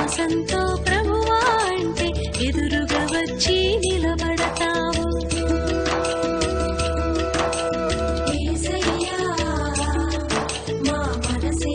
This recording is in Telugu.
విశ్వాసంతో ప్రభువా అంటే ఎదురుగా వచ్చి నిలబడతావు. మా మనసే